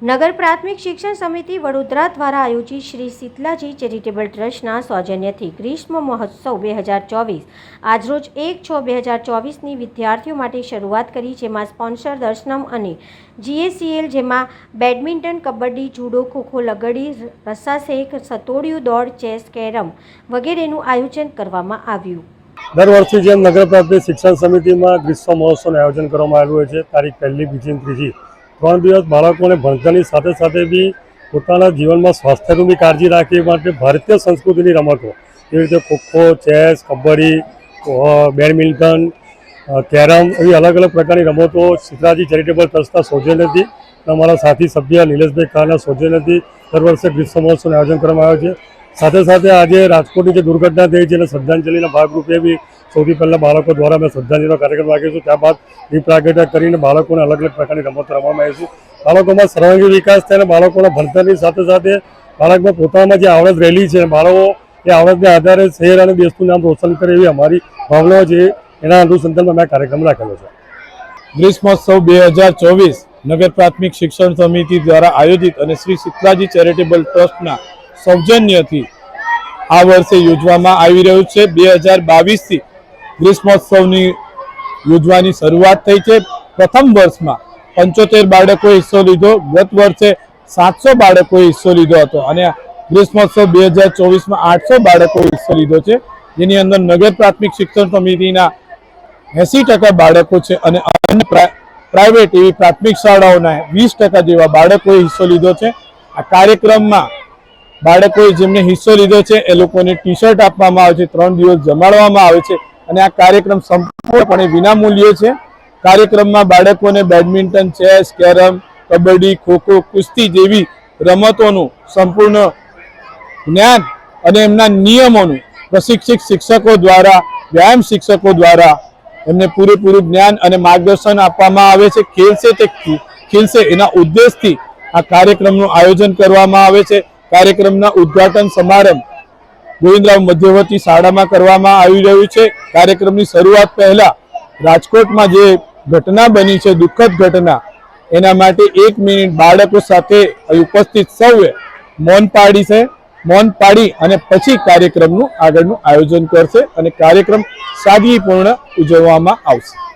નગર પ્રાથમિક શિક્ષણ સમિતિ વડોદરા દ્વારા આયોજિત શ્રી શીતલાજી ચેરિટેબલ ટ્રસ્ટના સૌજન્યથી ગ્રીષ્મ મહોત્સવ બે હજાર ચોવીસ, આજરોજ એક છ બે હજાર ચોવીસની વિદ્યાર્થીઓ માટે શરૂઆત કરી જેમાં સ્પોન્સર દર્શનમ અને જીએસીએલ જેમાં બેડમિન્ટન, કબડ્ડી, જુડો, ખોખો, લગડી રસ્સાશેક સતોડિયું, દોડ, ચેસ, કેરમ વગેરેનું આયોજન કરવામાં આવ્યું. દર વર્ષે જેમ નગર પ્રાથમિક શિક્ષણ સમિતિમાં ગ્રીષ્મ મહોત્સવનું આયોજન કરવામાં આવ્યું છે, તારીખ પહેલી, બીજી ત્રીજી ત્રણ દિવસ બાળકોને ભણતરની સાથે સાથે બી પોતાના જીવનમાં સ્વાસ્થ્યનું બી કાળજી રાખે માટે ભારતીય સંસ્કૃતિની રમતો, એવી રીતે kho kho, chess, kabaddi badminton carrom એવી અલગ અલગ પ્રકારની રમતો શીતલાજી ચેરિટેબલ ટ્રસ્ટના સૌજન્યથી અમારા સાથી સભ્ય નિલેશભાઈ ખાના સૌજન્યથી દર વર્ષે ગ્રીષ્મ મહોત્સવનું આયોજન કરવામાં આવે છે. સાથે સાથે આજે રાજકોટની જે દુર્ઘટના થઈ છે, એને શ્રદ્ધાંજલિના ભાગરૂપે બી સૌથી પહેલાં બાળકો દ્વારા અમે શ્રદ્ધાંજલિનો કાર્યક્રમ રાખીશું ત્યારબાદ દીપ પ્રાગટ્ય કરીને બાળકોને અલગ અલગ પ્રકારની રમતો રમવામાં આવીશું બાળકોમાં સર્વાંગી વિકાસ થાય અને બાળકોના ભણતરની સાથે સાથે બાળકમાં પોતાનામાં જે આવડત રહેલી છે બાળકો એ આવડતને આધારે શહેર અને દેશનું નામ રોશન કરે એવી અમારી ભાવનાઓ છે. એના અનુસંધાનમાં અમે કાર્યક્રમ રાખેલો છે. ગ્રીષ્મોત્સવ બે હજાર ચોવીસ નગર પ્રાથમિક શિક્ષણ સમિતિ દ્વારા આયોજિત અને શ્રી શીતલાજી ચેરિટેબલ ટ્રસ્ટના સૌજન્યથી આ વર્ષે યોજવામાં આવી રહ્યું છે. બે હજાર બાવીસથી ગ્રીષ્મોત્સવની યોજવાની શરૂઆત થઈ છે. પ્રથમ વર્ષમાં પંચોતેર બાળકોએ હિસ્સો લીધો. ગત વર્ષે સાતસો બાળકોએ હિસ્સો લીધો હતો અને ગ્રીષ્મોત્સવ બે હજાર ચોવીસમાં આઠસો બાળકોએ હિસ્સો લીધો છે. જેની અંદર નગર પ્રાથમિક શિક્ષણ સમિતિના એસી ટકા બાળકો છે અને અન્ય પ્રાઇવેટ એવી પ્રાથમિક શાળાઓના વીસ ટકા જેવા બાળકોએ હિસ્સો લીધો છે. આ કાર્યક્રમમાં બાળકોએ જેમને હિસ્સો લીધો છે, એ લોકોને ટી શર્ટ આપવામાં આવે છે, ત્રણ દિવસ જમાડવામાં આવે છે અને આ કાર્યક્રમ સંપૂર્ણપણે વિનામૂલ્ય છે. કાર્યક્રમમાં બાળકોને badminton chess carrom, kabaddi, kho kho, કુસ્તી જેવી રમતોનું સંપૂર્ણ જ્ઞાન અને એમના નિયમોનું પ્રશિક્ષિત શિક્ષકો દ્વારા, વ્યાયામ શિક્ષકો દ્વારા એમને પૂરેપૂરું જ્ઞાન અને માર્ગદર્શન આપવામાં આવે છે. ખેલશે તે, ખેલશે એના ઉદ્દેશથી આ કાર્યક્રમનું આયોજન કરવામાં આવે છે. કાર્યક્રમના ઉદ્ઘાટન સમારંભ ગોવિંદરાવ મધ્યવર્તી શાળામાં કરવામાં આવી રહ્યું છે. કાર્યક્રમની શરૂઆત પહેલા રાજકોટમાં જે ઘટના બની છે, દુઃખદ ઘટના, એના માટે એક મિનિટ બાળકો સાથે ઉપસ્થિત સૌએ મૌન પાડી છે. મૌન પાડી અને પછી કાર્યક્રમનું આગળનું આયોજન કરશે અને કાર્યક્રમ સાદગીપૂર્ણ ઉજવવામાં આવશે.